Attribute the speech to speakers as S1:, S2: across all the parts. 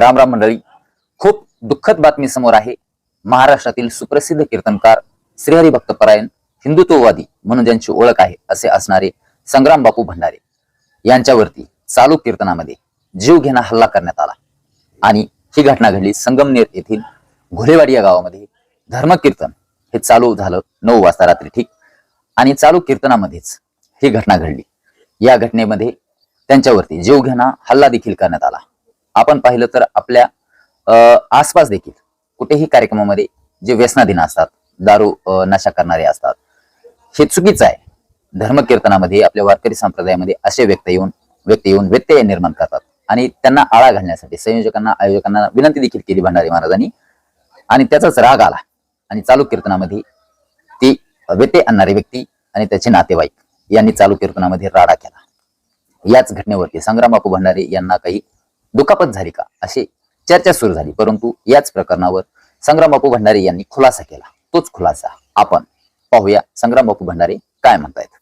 S1: राम राम मंडळी खूप दुःखद बातमी समोर आहे. महाराष्ट्रातील सुप्रसिद्ध कीर्तनकार श्रीहरी भक्तपरायण हिंदुत्ववादी म्हणून ज्यांची ओळख आहे असे असणारे संग्राम बापू भंडारे यांच्यावरती चालू कीर्तनामध्ये जीव घेणा हल्ला करण्यात आला. आणि ही घटना घडली संगमनेर येथील घोलेवाडी या गावामध्ये. धर्मकीर्तन हे चालू झालं नऊ वाजता रात्री ठीक. आणि चालू कीर्तनामध्येच ही घटना घडली. या घटनेमध्ये त्यांच्यावरती जीवघेणा हल्ला देखील करण्यात आला. आपण पाहिलं तर आपल्या आसपास देखील कुठेही कार्यक्रमामध्ये जे व्यसनाधीन असतात दारू नशा करणारे असतात हे चुकीचं आहे. धर्मकीर्तनामध्ये आपल्या वारकरी संप्रदायामध्ये असे व्यक्त येऊन व्यक्ती येऊन व्यत्यय निर्माण करतात. आणि त्यांना आळा घालण्यासाठी संयोजकांना आयोजकांना विनंती देखील केली भंडारी महाराजांनी. आणि त्याचाच राग आला. आणि चालू कीर्तनामध्ये ती व्यत्यय आणणारी व्यक्ती आणि त्याचे नातेवाईक यांनी चालू कीर्तनामध्ये राडा केला. याच घटनेवरती संग्राम बापू भंडारे यांना काही दुखापत झाली का? अशी चर्चा सुरू झाली. परंतु याच प्रकरणावर संग्राम बापू भंडारे यांनी खुलासा केला. तोच खुलासा आपण पाहूया. संग्राम बापू भंडारे काय म्हणतायत?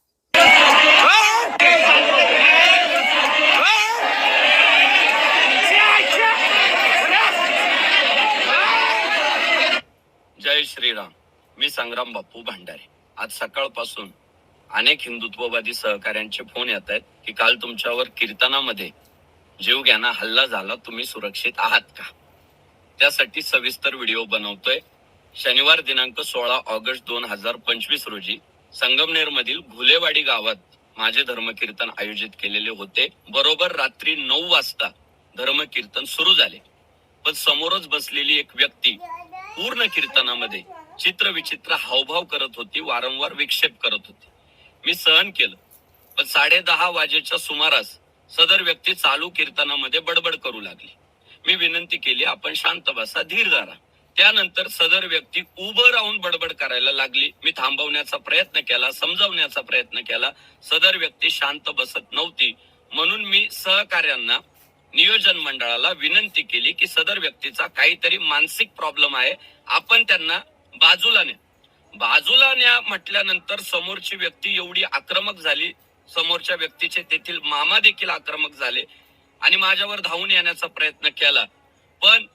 S2: जय श्रीराम. मी संग्राम बापू भंडारे. आज सकाळपासून अनेक हिंदुत्ववादी सहकाऱ्यांचे फोन येत आहेत की काल तुमच्यावर कीर्तनामध्ये जीव घ्याना हल्ला झाला तुम्ही सुरक्षित आहात का? त्यासाठी सविस्तर व्हिडिओ बनवतोय. शनिवार दिनांक सोळा ऑगस्ट दोन हजार पंचवीस रोजी संगमनेर मधील घुलेवाडी गावात माझे धर्मकीर्तन आयोजित केलेले होते. बरोबर रात्री नऊ वाजता धर्मकीर्तन सुरू झाले. पण समोरच बसलेली एक व्यक्ती पूर्ण कीर्तनामध्ये चित्र विचित्र हावभाव करत होती वारंवार विक्षेप करत होती. मी सहन केलं. पण साडे दहा वाजेच्या सुमारास सदर व्यक्ती चालू कीर्तनामध्ये बडबड करू लागली. मी विनंती केली आपण शांत बसा धीर धरा. त्यानंतर सदर व्यक्ती उभं राहून बडबड करायला लागली. मी थांबवण्याचा प्रयत्न केला समजावण्याचा प्रयत्न केला. सदर व्यक्ती शांत बसत नव्हती. म्हणून मी सहकार्यांना नियोजन मंडळाला विनंती केली की सदर व्यक्तीचा काहीतरी मानसिक प्रॉब्लेम आहे आपण त्यांना बाजूला न्या. बाजूला न्या म्हटल्यानंतर समोरची व्यक्ती एवढी आक्रमक झाली समोरच्या व्यक्तीचे तेथील मामा देखील आक्रमक झाले आणि माझ्यावर धावून येण्याचा प्रयत्न केला. पण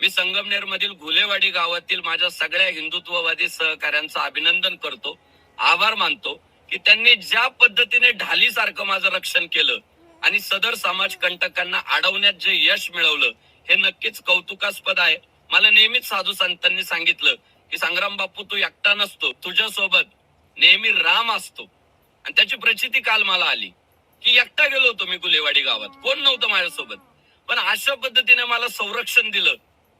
S2: मी संगमनेर मधील घुलेवाडी गावातील माझ्या सगळ्या हिंदुत्ववादी सहकाऱ्यांचं अभिनंदन करतो आभार मानतो की त्यांनी ज्या पद्धतीने ढालीसारखं माझं रक्षण केलं आणि सदर समाज कंटकांना अडवण्यात जे यश मिळवलं हे नक्कीच कौतुकास्पद आहे. मला नेहमीच साधू संतांनी सांगितलं की संग्राम बापू तू एकटा नसतो. तुझ्या सोबत नेहमी राम असतो. आणि त्याची प्रचिती काल मला आली की एकटा गेलो होतो मी गुलेवाडी गावात. कोण नव्हतं माझ्यासोबत? पण अशा पद्धतीने मला संरक्षण दिलं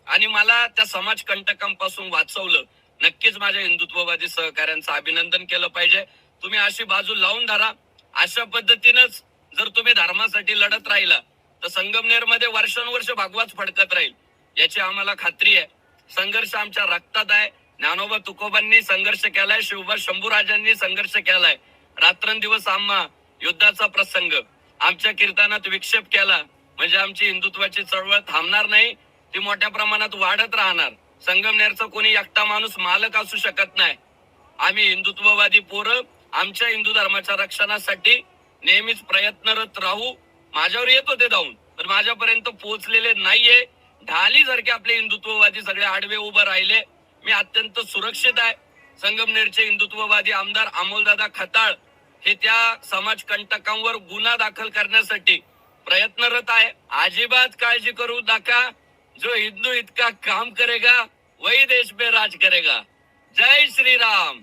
S2: आणि मला त्या समाज कंटकांपासून वाचवलं. नक्कीच माझ्या हिंदुत्ववादी सहकाऱ्यांचं अभिनंदन केलं पाहिजे. तुम्ही अशी बाजू लावून धरा. अशा पद्धतीनंच जर तुम्ही धर्मासाठी लढत राहिला तर संगमनेरमध्ये वर्षानुवर्ष भागवाच फडकत राहील. याची आम्हाला खात्री आहे. संघर्ष आमच्या रक्तात आहे. ज्ञानोबा तुकोबांनी संघर्ष केलाय शिवबा शंभूराजांनी संघर्ष केलाय. रात्रंदिवस आम्हा युद्धाचा प्रसंग आमच्या कीर्तनात विक्षेप केला. म्हणजे आमची हिंदुत्वाची चळवळ थांबणार नाही ती मोठ्या प्रमाणात वाढत राहणार. संगमनेरचा कोणी एकटा माणूस मालक असू शकत नाही. आम्ही हिंदुत्ववादी पोरं आमच्या हिंदू धर्माच्या रक्षणासाठी नेहमीच प्रयत्नरत राहू. माझ्यावर येत होते जाऊन तर माझ्यापर्यंत पोहोचलेले नाहीये. ढाली सारखे आपले हिंदुत्ववादी सगळे आडवे उभं राहिले. मी अत्यंत सुरक्षित आहे. संगमनेरचे हिंदुत्ववादी आमदार अमोलदादा खताळ हे त्या समाज कंटकांवर गुन्हा दाखल करण्यासाठी प्रयत्नरत आहे. अजिबात काळजी करू नका. जो हिंदू इतका काम करेगा वही देश में राज करेगा. जय श्रीराम.